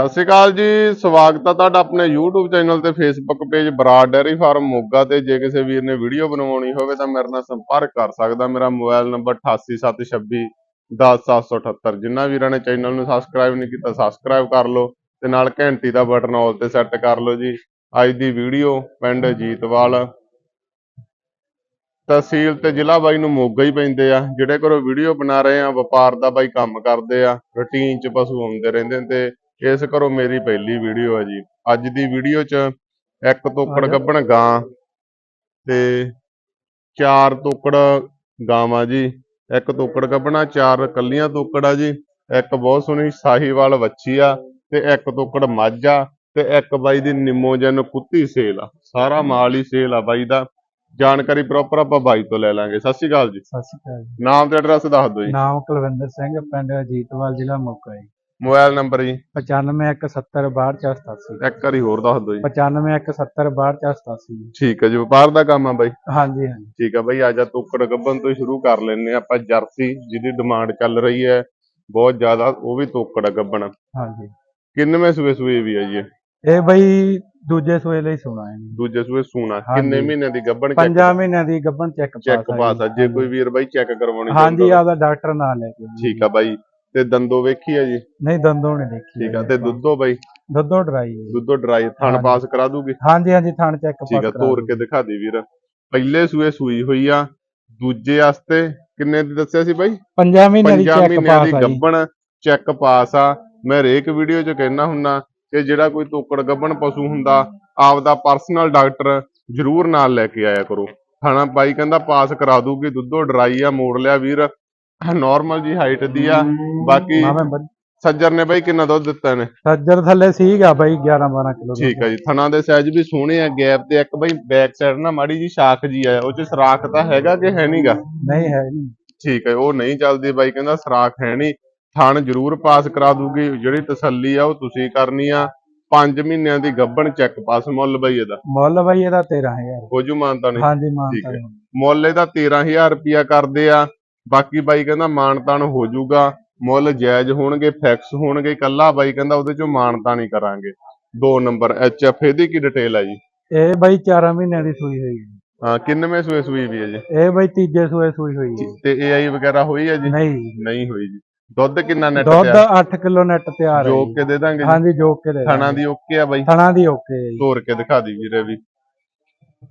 ਸਤਿ ਸ਼੍ਰੀ ਅਕਾਲ ਜੀ, ਸਵਾਗਤ ਹੈ ਤੁਹਾਡਾ ਆਪਣੇ YouTube ਚੈਨਲ ਤੇ Facebook page Brar dairy farm Moga ਤੇ। ਜੇ ਕਿਸੇ ਵੀਰ ਨੇ ਵੀਡੀਓ ਬਣਵਾਉਣੀ ਹੋਵੇ ਤਾਂ ਮੇਰੇ ਨਾਲ ਸੰਪਰਕ ਕਰ ਸਕਦਾ। ਮੇਰਾ ਮੋਬਾਈਲ ਨੰਬਰ 8876 10778 ਜਿਨ੍ਹਾਂ ਵੀਰਾਂ ਨੇ ਚੈਨਲ ਨੂੰ ਸਬਸਕ੍ਰਾਈਬ ਨਹੀਂ ਕੀਤਾ ਸਬਸਕ੍ਰਾਈਬ ਕਰ ਲਓ ਤੇ ਨਾਲ ਘੰਟੀ ਦਾ ਬਟਨ ਆਲ ਤੇ ਸੈੱਟ ਕਰ ਲਓ ਜੀ। ਅੱਜ ਦੀ ਵੀਡੀਓ ਪਿੰਡ ਜੀਤਵਾਲ। ਤਹਿਸੀਲ ਤੇ ਜ਼ਿਲ੍ਹਾ ਬਾਈ ਨੂੰ ਮੋਗਾ ਹੀ ਪੈਂਦੇ ਆ, ਜਿਹੜੇ ਘਰੋਂ ਵੀਡੀਓ ਬਣਾ ਰਹੇ ਆ, ਵਪਾਰ ਦਾ ਬਾਈ ਕੰਮ ਕਰਦੇ ਆ, ਰੁਟੀਨ ਚ ਪਸ਼ੂ ਆਉਂਦੇ ਰਹਿੰਦੇ ਨੇ ਤੇ ਇਸ ਘਰੋਂ ਮੇਰੀ ਪਹਿਲੀ ਵੀਡੀਓ ਹੈ ਜੀ। ਅੱਜ ਦੀ ਵੀਡੀਓ 'ਚ ਇੱਕ ਤੋਕੜ ਗੱਭਣ ਗਾਂ ਤੇ ਚਾਰ ਤੋਕੜ ਗਾਵਾਂ ਜੀ। ਇੱਕ ਤੋਕੜ ਗੱਭਣਾ ਚਾਰ ਕੱਲੀਆਂ ਤੋਕੜ ਆ ਜੀ। ਇੱਕ ਬਹੁਤ ਸੋਹਣੀ ਸਾਹੀਵਾਲ ਵੱਛੀ ਆ ਤੇ ਇੱਕ ਤੋਕੜ ਮੱਝ ਆ ਤੇ ਇੱਕ ਬਾਈ ਦੀ ਨਿੰਮੋਜਨ ਕੁੱਤੀ ਸੇਲ ਆ। ਸਾਰਾ ਮਾਲ ਹੀ ਸੇਲ ਆ ਬਾਈ ਦਾ। ਜਾਣਕਾਰੀ ਪ੍ਰੋਪਰ ਆਪਾਂ ਬਾਈ ਤੋਂ ਲੈ ਲਾਂਗੇ। ਸਤਿ ਸ਼੍ਰੀ ਅਕਾਲ ਜੀ। ਸਤਿ ਸ਼੍ਰੀ ਅਕਾਲ ਜੀ। ਨਾਮ ਤੇ ਐਡਰੈਸ ਦੱਸ ਦਿਓ ਜੀ। ਨਾਮ ਕੁਲਵਿੰਦਰ ਸਿੰਘ ਪਿੰਡ ਅਜੀਤਵਾਲ ਜ਼ਿਲ੍ਹਾ ਮੋਗਾ ਜੀ। ਮੋਬਾਈਲ ਨੰਬਰ ਜੀ। 9517628487 ਇੱਕ ਵਾਰੀ ਹੋਰ ਦੱਸ ਦਿਓ ਜੀ। 9517628487 ਠੀਕ ਹੈ ਜੀ ਵਪਾਰ ਦਾ ਕੰਮ ਆ ਬਾਈ। ਹਾਂਜੀ ਹਾਂਜੀ। ਠੀਕ ਆ ਬਈ ਅੱਜ ਤੋਕੜ ਗੱਬਨ ਤੋਂ ਸ਼ੁਰੂ ਕਰ ਲੈਨੇ ਆਪਾਂ ਜਰਸੀ ਜਿਹਦੀ ਡਿਮਾਂਡ ਚੱਲ ਰਹੀ ਹੈ ਬਹੁਤ ਜ਼ਿਆਦਾ ਉਹ ਵੀ ਤੋਕੜ ਗੱਬਨ ਹਾਂਜੀ। ਕਿੰਨਵੇਂ ਸੂਏ ਸੂਏ ਵੀ ਆ ਜੀ ਇਹ? ਇਹ ਬਈ ਦੂਜੇ ਸੂਏ ਲਈ ਸੁਣਾ ਹੈ। ਦੂਜੇ ਸੂਏ ਸੂਣਾ। ਕਿੰਨੇ ਮਹੀਨਿਆਂ ਦੀ ਗੱਬਨ ਪੰਜਾਂ ਮਹੀਨਿਆਂ ਦੀ ਗੱਭਣ ਚੈੱਕ ਚੈੱਕ ਪਾਸ ਆ ਜੇ। ਕੋਈ ਵੀਰ ਬਾਈ ਚੈੱਕ ਕਰਵਾਉਣੀ ਹਾਂਜੀ ਆਪਦਾ ਡਾਕਟਰ ਨਾਲ ਲੈ ਕੇ। ਠੀਕ ਆ ਬਾਈ। ਤੇ ਦੰਦੋ ਵੇਖੀ ਆ ਜੀ? ਨਹੀਂ ਦੰਦੋਂ ਨੇ ਦੇਖੀ ਠੀਕ ਆ ਤੇ ਦੁੱਧੋ ਬਾਈ? ਦੁੱਧੋਂ ਡਰਾਈ ਹੈ। ਦੁੱਧੋ ਡਰਾਈ ਥਣ। ਪਾਸ ਕਰਾ ਦੂਗੀ? ਹਾਂਜੀ ਹਾਂਜੀ ਥਣ ਚੈੱਕ ਠੀਕ ਆ ਤੋੜ ਕੇ ਦਿਖਾ ਦੇ ਵੀਰ। ਪਹਿਲੇ ਸੂਏ ਸੂਈ ਹੋਈ ਆ ਦੂਜੇ ਵਾਸਤੇ ਕਿੰਨੇ ਦੀ ਦੱਸਿਆ ਸੀ ਬਾਈ? ਪੰਜਾਂ ਦੀ ਪੰਜਾਂ ਚੈੱਕ ਮਹੀਨਿਆਂ ਪਾਸ ਦੀ ਆ ਜੀ। ਗੱਭਣ ਚੈੱਕ ਪਾਸ ਆ। ਮੈਂ ਹਰੇਕ ਵੀਡੀਓ 'ਚ ਕਹਿਣਾ ਹੁੰਨਾ ਕਿ ਜਿਹੜਾ ਕੋਈ ਤੋਕੜ ਗੱਭਣ ਪਸ਼ੂ ਹੁੰਦਾ ਆਪਦਾ ਪਰਸਨਲ ਡਾਕਟਰ ਜ਼ਰੂਰ ਨਾਲ ਲੈ ਕੇ ਆਇਆ ਕਰੋ। ਥਾਣਾ ਬਾਈ ਕਹਿੰਦਾ ਪਾਸ ਕਰਾ ਦੂਗੀ ਦੁੱਧੋ ਡਰਾਈ ਆ ਮੋੜ ਲਿਆ ਵੀਰ। ਨਾਰਮਲ ਜੀ ਹਾਈਟ ਦੀ ਆ। ਬਾਕੀ ਸੱਜਰ ਨੇ ਬਾਈ ਕਿੰਨਾ ਦੁੱਧ ਦਿੱਤਾ ਨੇ ਸੱਜਰ ਥੱਲੇ ਸੀਗਾ ਬਾਈ 11 12 ਕਿਲੋ ਠੀਕ ਆ ਜੀ ਥਣਾ ਦੇ ਸਾਈਜ਼ ਵੀ ਸੋਹਣੇ ਆ ਗੈਪ ਤੇ ਇੱਕ ਬਾਈ ਬੈਕ ਸਾਈਡ ਨਾ ਮਾੜੀ ਜੀ ਸ਼ਾਖ ਜੀ ਆ ਉਹ ਚ ਸਰਾਖ ਤਾਂ ਹੈਗਾ ਕਿ ਹੈ ਨਹੀਂਗਾ ਨਹੀਂ ਹੈ ਨਹੀਂ ਠੀਕ ਹੈ ਉਹ ਨਹੀਂ ਚੱਲਦੀ ਬਾਈ ਕਹਿੰਦਾ ਸਰਾਖ ਹੈ ਨਹੀਂ ਥਣ ਜ਼ਰੂਰ ਪਾਸ ਕਰਾ ਦੂਗੀ ਜਿਹੜੀ ਤਸੱਲੀ ਆ ਉਹ ਤੁਸੀਂ ਕਰਨੀ ਆ। 5 ਮਹੀਨਿਆਂ ਦੀ ਗੱਭਣ ਚੈੱਕ ਪਾਸ ਮੁੱਲ ਬਾਈ ਇਹਦਾ। ਮੁੱਲ ਬਾਈ ਇਹਦਾ 13000 ਹੋ ਜੂ ਮਾਨਤਾ ਨਹੀਂ। ਹਾਂਜੀ ਮਾਨਤਾ। ਮੁੱਲ ਇਹਦਾ 13000 ਰੁਪਿਆ ਕਰਦੇ ਆ। ਬਾਕੀ ਬਾਈ ਕਹਿੰਦਾ ਮਾਨਤਾਨ ਹੋ ਜੂਗਾ ਮੁੱਲ ਜਾਇਜ਼ ਹੋਣਗੇ ਫਿਕਸ ਹੋਣਗੇ ਕੱਲਾ ਬਾਈ ਕਹਿੰਦਾ ਉਹਦੇ ਚੋਂ ਮਾਨਤਾ ਨਹੀਂ ਕਰਾਂਗੇ। ਦੋ ਨੰਬਰ ਐਚ ਐਫ ਇਹਦੀ ਕੀ ਡਿਟੇਲ ਆ ਜੀ? ਇਹ ਬਾਈ 4 ਮਹੀਨਿਆਂ ਦੀ ਸੂਈ ਹੋਈ ਹੈ ਹਾਂ ਕਿੰਨਵੇਂ ਸੂਏ ਸੂਈ ਵੀ ਹੈ ਜੀ? ਇਹ ਬਾਈ ਤੀਜੇ ਸੂਏ ਸੂਈ ਹੋਈ ਹੈ। ਤੇ ਏਆਈ ਵਗੈਰਾ ਹੋਈ ਹੈ ਜੀ? ਨਹੀਂ। ਨਹੀਂ ਹੋਈ ਜੀ। ਦੁੱਧ ਕਿੰਨਾ ਨੈਟ ਦੁੱਧ ਤੇ 8 ਕਿਲੋ ਨੈਟ ਤਿਆਰ ਹੈ ਜੋਕ। ਕੇ ਦੇ ਦਾਂਗੇ ਜੀ? ਹਾਂਜੀ ਜੋਕ ਕੇ ਦੇ ਥਣਾ ਦੀ ਓਕੇ ਆ ਬਾਈ। ਥਣਾ ਦੀ ਓਕੇ ਹੈ ਜੀ। ਤੋੜ ਕੇ ਦਿਖਾ ਦੀ ਵੀਰੇ ਵੀ।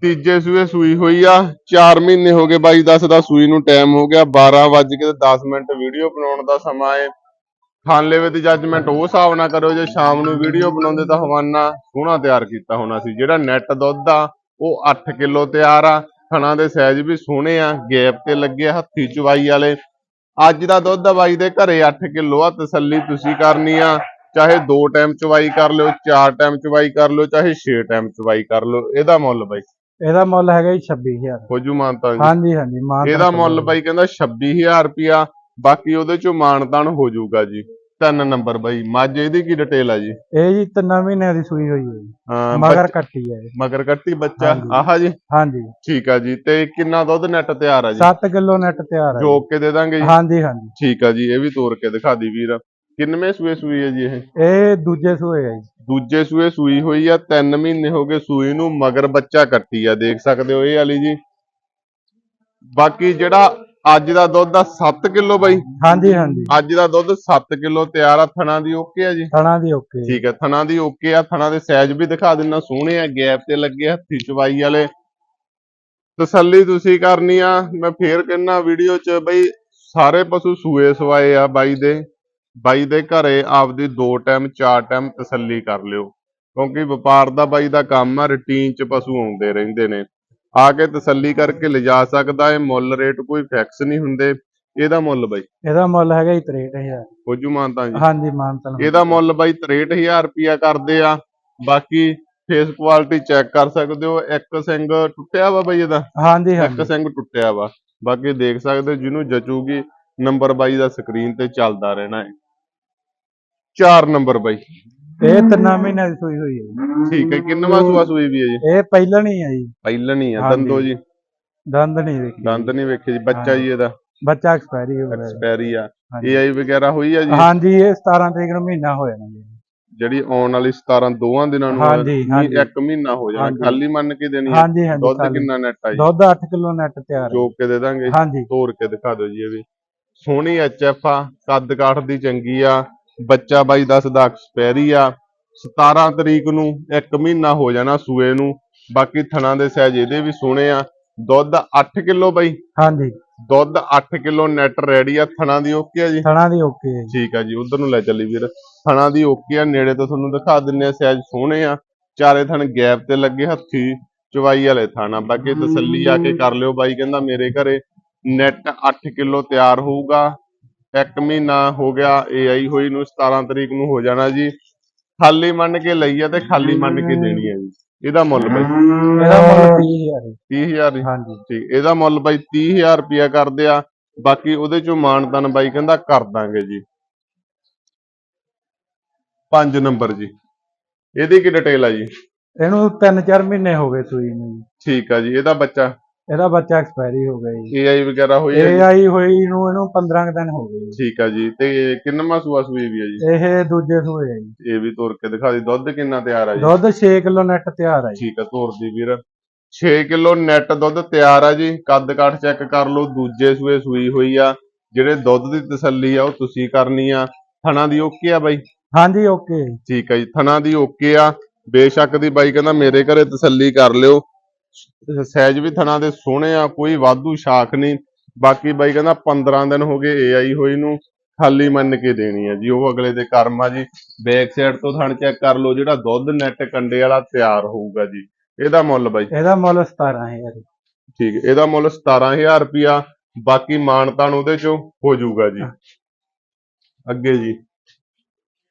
ਤੀਜੇ ਸੂਏ ਸੂਈ ਹੋਈ ਆ 4 ਮਹੀਨੇ ਹੋ ਗਏ ਬਾਈ ਦੱਸ ਦਾ ਸੂਈ ਨੂੰ ਟਾਈਮ ਹੋ ਗਿਆ 12 ਵੱਜ ਕੇ ਤੇ 10 ਮਿੰਟ ਵੀਡੀਓ ਬਣਾਉਣ ਦਾ ਸਮਾਂ ਏ। ਖਾਨਲੇਵੇ ਦੀ ਜੱਜਮੈਂਟ ਉਹ ਹਿਸਾਬ ਨਾਲ ਕਰੋ ਜੇ ਸ਼ਾਮ ਨੂੰ ਵੀਡੀਓ ਬਣਾਉਂਦੇ ਤਾਂ ਹਵਾਨਾ ਸੋਹਣਾ ਤਿਆਰ ਕੀਤਾ ਹੋਣਾ ਸੀ। ਜਿਹੜਾ ਨੈਟ ਦੁੱਧ ਆ ਉਹ 8 ਕਿਲੋ ਤਿਆਰ ਆ ਥਣਾ ਦੇ ਸਾਈਜ਼ ਵੀ ਸੋਹਣੇ ਆ ਗੈਪ ਤੇ ਲੱਗੇ ਆ, ਹੱਥੀ ਚਵਾਈ ਵਾਲੇ। ਅੱਜ ਦਾ ਦੁੱਧ ਆ ਬਾਈ ਦੇ ਘਰੇ 8 ਕਿਲੋ ਆ ਤਸੱਲੀ ਤੁਸੀਂ ਕਰਨੀ ਆ। ਚਾਹੇ 2 ਟਾਈਮ ਚਵਾਈ ਕਰ ਲਿਓ 4 ਟਾਈਮ ਚਵਾਈ ਕਰ ਲਿਓ ਚਾਹੇ 6 ਟਾਈਮ ਚਵਾਈ ਕਰ ਲਿਓ ਇਹਦਾ ਮੁੱਲ ਬਾਈ। ਇਹਦਾ ਮੁੱਲ ਹੈਗਾ ਜੀ 26000 ਹੋਜੂ ਮਾਨਤਾ ਜੀ। ਹਾਂਜੀ ਹਾਂਜੀ ਮਾਨ ਇਹਦਾ ਮੁੱਲ ਬਾਈ ਕਹਿੰਦਾ 26000 ਰੁਪਿਆ ਬਾਕੀ ਉਹਦੇ ਚੋਂ ਮਾਨਤਾਨ ਹੋ ਜਾਊਗਾ ਜੀ। ਤਿੰਨ ਨੰਬਰ ਬਾਈ ਮੱਝ ਇਹਦੀ ਕੀ ਡਿਟੇਲ ਆ ਜੀ? ਇਹ ਜੀ ਤਿੰਨਾਂ ਮਹੀਨਿਆਂ ਦੀ ਸੂਈ ਹੋਈ ਹੈ ਜੀ। ਹਾਂ, ਮਗਰ ਕੱਟੀ ਹੈ। ਮਗਰ ਕੱਟੀ ਬੱਚਾ। ਆਹਾ ਜੀ। ਹਾਂਜੀ। ਠੀਕ ਆ ਜੀ। ਤੇ ਕਿੰਨਾ ਦੁੱਧ ਨੈਟ ਤਿਆਰ ਆ ਜੀ? 7 ਕਿਲੋ ਨੈਟ ਤਿਆਰ ਹੈ ਜੋਕ ਕੇ ਦੇ ਦਾਂਗੇ ਜੀ। ਹਾਂਜੀ ਹਾਂਜੀ। ਠੀਕ ਆ ਜੀ। ਇਹ ਵੀ ਤੋੜ ਕੇ ਦਿਖਾ ਦੀ ਵੀਰ। ਕਿੰਨਵੇਂ ਸੂਏ ਸੂਈ ਹੈ ਜੀ ਇਹ? ਇਹ ਦੂਜੇ ਸੂਏ ਹੈ ਜੀ। ਦੂਜੇ ਸੂਏ ਸੂਈ ਹੋਈ ਆ 3 ਮਹੀਨੇ ਹੋ ਗਏ ਸੂਈ ਨੂੰ ਮਗਰ ਬੱਚਾ ਕੱਟੀ ਆ ਦੇਖ ਸਕਦੇ ਹੋ ਇਹ ਵਾਲੀ ਜੀ। ਬਾਕੀ ਜਿਹੜਾ ਅੱਜ ਦਾ ਦੁੱਧ ਆ 7 ਕਿਲੋ ਬਾਈ? ਹਾਂਜੀ ਹਾਂਜੀ। ਅੱਜ ਦਾ ਦੁੱਧ 7 ਕਿਲੋ ਤਿਆਰ ਆ ਥਣਾ ਦੀ ਓਕੇ ਆ ਜੀ? ਥਣਾ ਦੀ ਓਕੇ। ਠੀਕ ਹੈ ਥਣਾ ਦੀ ਓਕੇ ਆ ਥਣਾ ਦੇ ਸਾਈਜ਼ ਵੀ ਦਿਖਾ ਦਿੰਨਾ ਸੋਹਣੇ ਆ ਗੈਪ ਤੇ ਲੱਗੇ ਆ, ਹੱਥੀ ਚਵਾਈ ਵਾਲੇ। ਤਸੱਲੀ ਤੁਸੀਂ ਕਰਨੀ ਆ ਮੈਂ ਫੇਰ ਕਹਿੰਨਾ ਵੀਡੀਓ 'ਚ ਬਈ ਸਾਰੇ ਪਸ਼ੂ ਸੂਏ ਸਵਾਏ ਆ ਬਾਈ ਦੇ। ਬਾਈ ਦੇ ਘਰੇ ਆਪਦੀ ਦੋ ਟਾਈਮ ਚਾਰ ਟਾਈਮ ਤਸੱਲੀ ਕਰ ਲਿਓ। ਕਿਉਂਕਿ ਵਪਾਰ ਦਾ ਬਾਈ ਦਾ ਕੰਮ ਆ ਰੁਟੀਨ 'ਚ ਪਸ਼ੂ ਆਉਂਦੇ ਰਹਿੰਦੇ ਨੇ। ਆ ਕੇ ਤਸੱਲੀ ਕਰਕੇ ਲਿਜਾ ਸਕਦਾ ਇਹ ਮੁੱਲ ਰੇਟ ਕੋਈ ਫਿਕਸ ਨਹੀਂ ਹੁੰਦੇ। ਇਹਦਾ ਮੁੱਲ ਬਾਈ? ਇਹਦਾ ਮੁੱਲ ਹੈਗਾ ਜੀ 63000 ਹੋਜੂ ਮਾਨਤਾ ਜੀ। ਹਾਂਜੀ ਮਾਨਤਨ ਇਹਦਾ ਮੁੱਲ ਬਾਈ 63000 ਰੁਪਿਆ ਕਰਦੇ ਆ। ਬਾਕੀ ਫੇਸ ਕੁਆਲਿਟੀ ਚੈੱਕ ਕਰ ਸਕਦੇ ਹੋ। ਇੱਕ ਸਿੰਘ ਟੁੱਟਿਆ ਵਾ ਬਾਈ ਇਹਦਾ? ਹਾਂਜੀ ਇੱਕ ਹਾਂਜੀ ਸਿੰਘ ਟੁੱਟਿਆ ਵਾ। ਬਾਕੀ ਦੇਖ ਸਕਦੇ ਹੋ ਜਿਹਨੂੰ ਜਚੂਗੀ ਨੰਬਰ ਬਾਈ ਦਾ ਸਕਰੀਨ ਤੇ ਚੱਲਦਾ ਰਹਿਣਾ ਹੈ 4 ਨੰਬਰ ਬਾਈ। ਇਹ ਤਿੰਨਾਂ ਮਹੀਨਿਆਂ ਦੀ ਸੂਈ ਹੋਈ ਹੈ ਜੀ। ਠੀਕ ਹੈ ਕਿੰਨਵਾਂ ਸੂਆ ਸੂਈ ਵੀ ਹੈ ਜੀ? ਇਹ ਪਹਿਲਣ ਹੀ ਹੈ ਜੀ। ਪਹਿਲਣ ਹੀ ਆ ਹਾਂਜੀ। ਦੰਦੋ ਜੀ? ਦੰਦ ਨਹੀਂ ਦੇਖੀ ਦੰਦ ਨਹੀਂ ਵੇਖੇ ਜੀ ਬੱਚਾ ਜੀ ਇਹਦਾ? ਬੱਚਾ ਐਕਸਪਾਇਰੀ ਹੋ ਗਿਆ ਐਕਸਪੈਰੀ ਆ। ਹਾਂਜੀ। ਏਆਈ ਵਗੈਰਾ ਹੋਈ ਆ ਜੀ? ਹਾਂਜੀ ਇਹ 17 ਤਰੀਕ ਨੂੰ ਮਹੀਨਾ ਹੋ ਜਾਣਾ ਜੀ। ਜਿਹੜੀ ਆਉਣ ਵਾਲੀ 17 ਦੋਵਾਂ ਦਿਨਾਂ ਨੂੰ ਹਾਂਜੀ, ਮੀ- ਹਾਂਜੀ। ਇੱਕ ਮਹੀਨਾ ਹੋ ਜਾਣਾ ਹਾਂਜੀ। ਖਾਲੀ ਮੰਨ ਕੇ ਦੇਣੀ ਹੈ ਹਾਂਜੀ ਹਾਂਜੀ ਦੁੱਧ ਖਾਲੀ। ਕਿੰਨਾ ਨੈਟ ਆ ਜੀ? ਦੁੱਧ 8 ਕਿਲੋ ਨੈਟ ਤਿਆਰ ਹੈ। ਜੋਕ ਕੇ ਦੇ ਦਾਂਗੇ। ਹਾਂਜੀ। ਤੋੜ ਕੇ ਦਿਖਾ ਦਿਓ ਜੀ ਇਹ ਵੀ। ਸੋਹਣੀ ਐਚਐਫ ਆ ਕੱਦ ਕਾਠ ਦੀ ਚੰਗੀ ਆ। ਬੱਚਾ ਬਾਈ ਦੱਸਦਾ ਐਕਸਪੈਰੀ ਆ 17 ਤਰੀਕ ਨੂੰ ਇੱਕ ਮਹੀਨਾ ਹੋ ਜਾਣਾ ਸੂਏ ਨੂੰ ਬਾਕੀ ਥਣਾ ਦੇ ਸਾਈਜ਼ ਇਹਦੇ ਵੀ ਸੋਹਣੇ ਆ। ਦੁੱਧ 8 ਕਿਲੋ ਬਾਈ? ਹਾਂਜੀ। ਦੁੱਧ 8 ਕਿਲੋ ਨੈਟ ਰੈਡੀ ਆ ਥਣਾ ਦੀ ਓਕੇ ਆ ਜੀ? ਥਣਾ ਦੀ ਓਕੇ ਜੀ। ਠੀਕ ਆ ਜੀ ਉਧਰ ਨੂੰ ਲੈ ਚੱਲੀ ਵੀਰ। ਥਣਾ ਦੀ ਓਕੇ ਆ ਨੇੜੇ ਤੋਂ ਤੁਹਾਨੂੰ ਦਿਖਾ ਦਿੰਨੇ ਆ ਸਾਈਜ਼ ਸੋਹਣੇ ਆ। ਚਾਰੇ ਥਣ ਗੈਪ ਤੇ ਲੱਗੇ ਹੱਥੀ ਚਵਾਈ ਵਾਲੇ ਥਾਣਾ ਬਾਕੀ ਤਸੱਲੀ ਆ ਕੇ ਕਰ ਲਿਓ ਬਾਈ ਕਹਿੰਦਾ ਮੇਰੇ ਘਰੇ ਨੈਟ 8 ਕਿਲੋ ਤਿਆਰ ਹੋਊਗਾ। ਇੱਕ ਮਹੀਨਾ ਹੋ ਗਿਆ AI ਹੋਈ ਨੂੰ 17 ਤਰੀਕ ਨੂੰ ਹੋ ਜਾਣਾ ਜੀ। ਖਾਲੀ ਮੰਨ ਕੇ ਲਈ ਆ ਤੇ ਖਾਲੀ ਮੰਨ ਕੇ ਦੇਣੀ ਆ ਜੀ। ਇਹਦਾ ਮੁੱਲ ਬਾਈ ਇਹਦਾ ਮੁੱਲ 30000 ਹੈ 30000 ਜੀ। ਹਾਂਜੀ। ਠੀਕ ਇਹਦਾ ਮੁੱਲ ਬਾਈ 30000 ਰੁਪਿਆ ਕਰਦੇ ਆ। ਬਾਕੀ ਉਹਦੇ ਚੋਂ ਮਾਨਤਨ ਬਾਈ ਕਹਿੰਦਾ ਕਰ ਦਾਂਗੇ ਜੀ। 5 ਨੰਬਰ ਜੀ। ਇਹਦੀ ਕੀ ਡਿਟੇਲ ਆ ਜੀ? ਇਹਨੂੰ 3-4 ਮਹੀਨੇ ਹੋ ਗਏ ਸੂਈ ਨੂੰ ਜੀ। ਠੀਕ ਆ ਜੀ ਇਹਦਾ ਬੱਚਾ ਇਹਦਾ ਬੱਚਾ ਐਕਸਪਾਇਰੀ ਹੋ ਗਿਆ ਜੀ। AI ਵਗੈਰਾ ਹੋਈ ਹੈ ਇਹ ਜੀ? ਆਈ ਹੋਈ ਨੂੰ ਇਹਨੂੰ 15 ਕੁ ਦਿਨ ਹੋ ਗਏ ਜੀ। ਠੀਕ ਆ ਜੀ। ਤੇ ਕਿੰਨਵਾਂ ਸੂਆ ਸੂਈ ਵੀ ਆ ਜੀ? ਇਹ ਦੂਜੇ ਸੂਏ ਹੈ ਜੀ। ਇਹ ਵੀ ਤੋਰ ਕੇ ਦਿਖਾ ਦੀ ਦੁੱਧ ਕਿੰਨਾ ਤਿਆਰ ਆ ਜੀ? ਦੁੱਧ 6 ਕਿਲੋ ਨੈਟ ਤਿਆਰ ਹੈ ਜੀ। ਠੀਕ ਆ ਤੋਰ ਦੀ ਵੀਰ। 6 ਕਿਲੋ ਨੈਟ ਦੁੱਧ ਤਿਆਰ ਆ ਜੀ। ਕੱਦ ਕਾਠ ਚੈੱਕ ਕਰ ਲਓ। ਦੂਜੇ ਸੂਏ ਸੂਈ ਹੋਈ ਆ। ਜਿਹੜੇ ਦੁੱਧ ਦੀ ਤਸੱਲੀ ਆ ਉਹ ਤੁਸੀਂ ਕਰਨੀ ਆ। ਥਣਾ ਦੀ ਓਕੇ ਆ ਬਾਈ? ਹਾਂਜੀ ਓਕੇ। ਠੀਕ ਹੈ ਜੀ। ਥਣਾ ਦੀ ਓਕੇ ਆ। ਬੇਸ਼ੱਕ ਦੀ ਬਾਈ ਕਹਿੰਦਾ ਮੇਰੇ ਘਰੇ ਤਸੱਲੀ ਕਰ ਲਿਓ। ਸਾਈਜ਼ ਵੀ ਥਣਾ ਦੇ ਸੋਹਣੇ ਆ ਕੋਈ ਵਾਧੂ ਸ਼ਾਖ ਨਹੀਂ। ਬਾਕੀ ਬਾਈ ਕਹਿੰਦਾ 15 ਦਿਨ ਹੋ ਗਏ AI ਹੋਈ ਨੂੰ ਖਾਲੀ ਮੰਨ ਕੇ ਦੇਣੀ ਆ ਜੀ। ਉਹ ਅਗਲੇ ਦੇ ਕਰਮ ਆ ਜੀ। ਬੈਕ ਸਾਈਡ ਤੋਂ ਥਣ ਚੈੱਕ ਕਰ ਲਓ ਜਿਹੜਾ ਦੁੱਧ ਨੈਟ ਕੰਡੇ ਵਾਲਾ ਤਿਆਰ ਹੋਊਗਾ ਜੀ। ਇਹਦਾ ਮੁੱਲ ਬਾਈ? ਇਹਦਾ ਮੁੱਲ 17000 ਹੈ ਠੀਕ ਹੈ ਇਹਦਾ ਮੁੱਲ 17000 ਰੁਪਿਆ ਬਾਕੀ ਮਾਨਤਾਨ ਉਹਦੇ ਚੋਂ ਹੋ ਜਾਊਗਾ ਜੀ। ਅੱਗੇ ਜੀ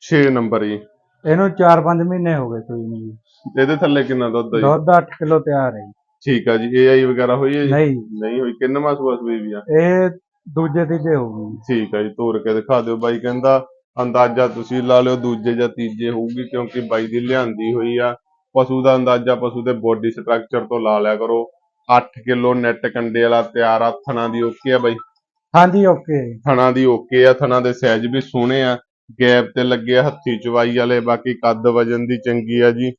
6 ਨੰਬਰ ਜੀ। ਇਹਨੂੰ 4-5 ਮਹੀਨੇ ਹੋ ਗਏ ਸੂਈ ਨੂੰ ਜੀ। ਇਹਦੇ ਥੱਲੇ ਕਿੰਨਾ ਦੁੱਧ ਜੀ? ਦੁੱਧ 8 ਕਿਲੋ ਤਿਆਰ ਹੈ। ਠੀਕ ਆ ਜੀ AI ਵਗੈਰਾ ਹੋਈ ਹੈ ਜੀ? ਨਹੀਂ। ਨਹੀਂ ਹੋਈ ਕਿੰਨਵਾਂ ਸੂਆ ਸੂਈ ਵੀ ਆ? ਇਹ ਦੂਜੇ ਤੀਜੇ ਹੋ ਗਏ। ਜੀ। ਠੀਕ ਆ ਜੀ ਤੋਰ ਕੇ ਦਿਖਾ ਦਿਓ ਬਾਈ ਕਹਿੰਦਾ ਅੰਦਾਜ਼ਾ ਤੁਸੀਂ ਲਾ ਲਿਓ ਦੂਜੇ ਜਾਂ ਤੀਜੇ ਹੋਊਗੀ ਕਿਉਂਕਿ ਬਾਈ ਦੀ ਲਿਆਂਦੀ ਹੋਈ ਆ। ਪਸ਼ੂ ਦਾ ਅੰਦਾਜ਼ਾ ਪਸ਼ੂ ਦੇ ਬੋਡੀ ਸਟਰਕਚਰ ਤੋਂ ਲਾ ਲਿਆ ਕਰੋ। 8 ਕਿਲੋ ਨੈਟ ਕੰਡੇ ਵਾਲਾ ਤਿਆਰ ਆ ਥਣਾ ਦੀ ਓਕੇ ਆ ਬਾਈ? ਹਾਂਜੀ ਓਕੇ ਥਣਾ ਦੀ ਓਕੇ ਆ ਥਣਾ ਦੇ ਸਾਈਜ਼ ਵੀ ਸੋਹਣੇ ਆ। ਗੈਪ ਤੇ ਲੱਗੇ ਹੱਥੀ ਚਵਾਈ ਵਾਲੇ ਬਾਕੀ ਕੱਦ ਵਜਨ ਦੀ ਚੰਗੀ ਆ ਜੀ।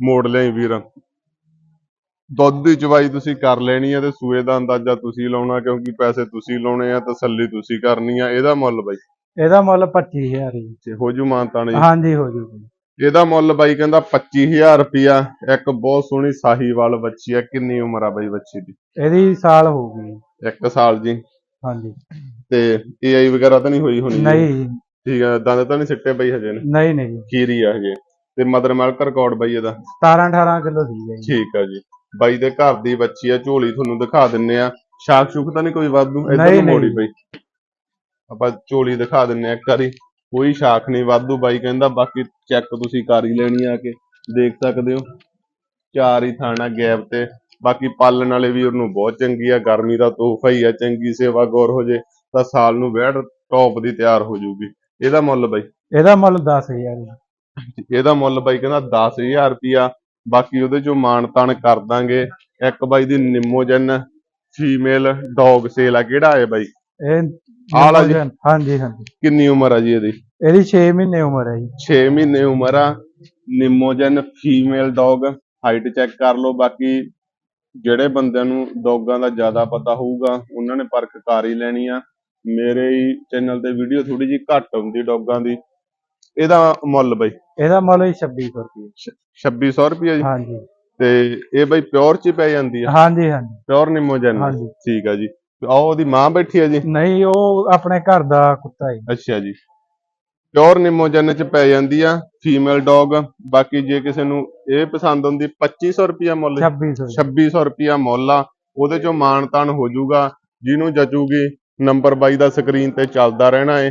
ਮੋੜ ਲਈ ਵੀਰ। ਦੁੱਧ ਦੀ ਚਵਾਈ ਤੁਸੀਂ ਕਰ ਲੈਣੀ ਆ ਤੇ ਸੂਏ ਦਾ ਅੰਦਾਜ਼ਾ ਤੁਸੀਂ ਲਾਉਣਾ ਕਿਉਂਕਿ ਪੈਸੇ ਤੁਸੀਂ ਲਾਉਣੇ ਆ ਤਸੱਲੀ ਤੁਸੀਂ ਕਰਨੀ ਆ ਇਹਦਾ ਮੁੱਲ ਬਾਈ। ਇਹਦਾ ਮੁੱਲ 25000 ਹੈ ਜੀ। ਤੇ ਹੋ ਜੂ ਮਾਨਤਾਨ ਜੀ ਹਾਂਜੀ ਹੋ ਜੀ। ਇਹਦਾ ਮੁੱਲ ਬਾਈ ਕਹਿੰਦਾ 25000 ਰੁਪਿਆ ਇੱਕ ਬਹੁਤ ਸੋਹਣੀ ਸਾਹੀਵਾਲ ਬੱਚੀ ਆ ਕਿੰਨੀ ਉਮਰ ਆ ਬਾਈ ਬੱਚੀ ਦੀ? ਇਹਦੀ ਸਾਲ ਹੋ ਗਈ। ਇੱਕ ਸਾਲ ਜੀ। ਹਾਂਜੀ। ਤੇ AI ਵਗੈਰਾ ਤਾਂ ਨਹੀਂ ਹੋਈ ਹੋਣੀ? ਨਹੀਂ ਠੀਕ ਆ ਦੰਦ ਤਾਂ ਨਹੀਂ ਸਿੱਟੇ ਬਈ ਹਜੇ ਨੇ ਨਹੀਂ ਨਹੀਂ ਖੀਰੀ ਆ ਹਜੇ। ਤੇ ਮਦਰ ਮਿਲਕ ਰਿਕਾਰਡ ਬਾਈ ਇਹਦਾ? 17 18 ਕਿਲੋ ਸੀ ਜੀ। ਠੀਕ ਆ ਜੀ। ਬਾਈ ਦੇ ਘਰ ਦੀ ਬੱਚੀ ਆ ਝੋਲੀ ਤੁਹਾਨੂੰ ਦਿਖਾ ਦਿੰਨੇ ਆ। ਸ਼ਾਕ ਸ਼ੁਕ ਤਾਂ ਨਹੀਂ ਕੋਈ ਵਾਧੂ? ਇੱਧਰ ਨਹੀਂ, ਨੂੰ ਮੋੜੀ। ਬਈ। ਆਪਾਂ ਝੋਲੀ ਦਿਖਾ ਦਿੰਨੇ ਆ ਇੱਕ ਵਾਰੀ। ਕੋਈ ਸ਼ਾਖ ਨਹੀਂ ਵਾਧੂ ਬਾਈ ਕਹਿੰਦਾ ਬਾਕੀ ਚੈੱਕ ਤੁਸੀਂ ਕਰ ਹੀ ਲੈਣੀ ਆ ਕੇ। ਦੇਖ ਸਕਦੇ ਹੋ। ਚਾਰ ਹੀ ਥਾਣਾ ਗੈਪ ਤੇ। ਬਾਕੀ ਪਾਲਣ ਵਾਲੇ ਵੀ ਉਹਨੂੰ ਬਹੁਤ ਚੰਗੀ ਆ। ਗਰਮੀ ਦਾ ਤੋਹਫਾ ਹੀ ਆ ਚੰਗੀ ਸੇਵਾ ਗੌਰ ਹੋ ਜੇ ਤਾਂ ਸਾਲ ਨੂੰ ਵੈੜ ਟੌਪ ਦੀ ਤਿਆਰ ਹੋ ਜਾਊਗੀ ਇਹਦਾ ਮੁੱਲ ਬਾਈ? ਇਹਦਾ ਮੁੱਲ 10000 ਜੀ ਇਹਦਾ ਮੁੱਲ ਬਾਈ ਕਹਿੰਦਾ 10000 ਰੁਪਿਆ ਬਾਕੀ ਉਹਦੇ ਚੋਂ ਮਾਣ ਤਾਣ ਕਰ ਦਾਂਗੇ। ਇੱਕ ਬਾਈ ਦੀ ਨਿੰਮੋਜਨ ਫੀਮੇਲ ਡੌਗ ਸੇਲ ਆ। ਕਿਹੜਾ ਹੈ ਬਾਈ? ਇਹ ਆਹ ਵਾਲਾ ਜੀ? ਹਾਂਜੀ ਹਾਂਜੀ। ਕਿੰਨੀ ਉਮਰ ਆ ਜੀ ਇਹਦੀ? ਇਹਦੀ 6 ਮਹੀਨੇ ਉਮਰ ਹੈ ਜੀ। 6 ਮਹੀਨੇ ਉਮਰ ਆ। ਨਿੰਮੋਜਨ ਫੀਮੇਲ ਡੌਗ ਹਾਈਟ ਚੈੱਕ ਕਰ ਲਓ। ਬਾਕੀ ਜਿਹੜੇ ਬੰਦਿਆਂ ਨੂੰ ਡੌਗਾਂ ਦਾ ਜ਼ਿਆਦਾ ਪਤਾ ਹੋਊਗਾ ਉਹਨਾਂ ਨੇ ਪਰਖ ਕਰ ਹੀ ਲੈਣੀ ਆ। ਮੇਰੇ ਹੀ ਚੈਨਲ ਤੇ ਵੀਡੀਓ ਥੋੜੀ ਜੀ ਘੱਟ ਹੁੰਦੀ ਡੌਗਾਂ ਦੀ। ਇਹਦਾ ਮੁੱਲ ਬਾਈ? ਇਹਦਾ ਮੁੱਲ ਜੀ 2600 ਰੁਪਏ। 2600 ਰੁਪਏ ਜੀ? ਹਾਂਜੀ। ਤੇ ਇਹ ਬਾਈ ਪਿਓਰ ਚ ਹੀ ਪੈ ਜਾਂਦੀ ਆ? ਹਾਂਜੀ ਹਾਂਜੀ। ਪਿਓਰ ਨਿੰਮੋਜਨ ਹਾਂਜੀ। ਠੀਕ ਆ ਜੀ। ਆਹ ਉਹਦੀ ਮਾਂ ਬੈਠੀ ਆ ਜੀ? ਨਹੀਂ ਉਹ ਆਪਣੇ ਘਰ ਦਾ ਕੁੱਤਾ ਹੈ ਅੱਛਾ ਜੀ। ਪਿਓਰ ਨਿੰਮੋਜਨ ਚ ਪੈ ਜਾਂਦੀ ਆ ਫੀਮੇਲ ਡੌਗ। ਬਾਕੀ ਜੇ ਕਿਸੇ ਨੂੰ ਇਹ ਪਸੰਦ ਹੁੰਦੀ 2500 ਰੁਪਿਆ ਮੁੱਲ 2600 2600 ਰੁਪਿਆ ਮੁੱਲ ਆ। ਉਹਦੇ ਚੋਂ ਮਾਣ ਤਾਣ ਹੋ ਜਾਊਗਾ ਜਿਹਨੂੰ ਜਚੂਗੀ ਨੰਬਰ ਬਾਈ ਦਾ ਸਕਰੀਨ ਤੇ ਚੱਲਦਾ ਰਹਿਣਾ ਏ।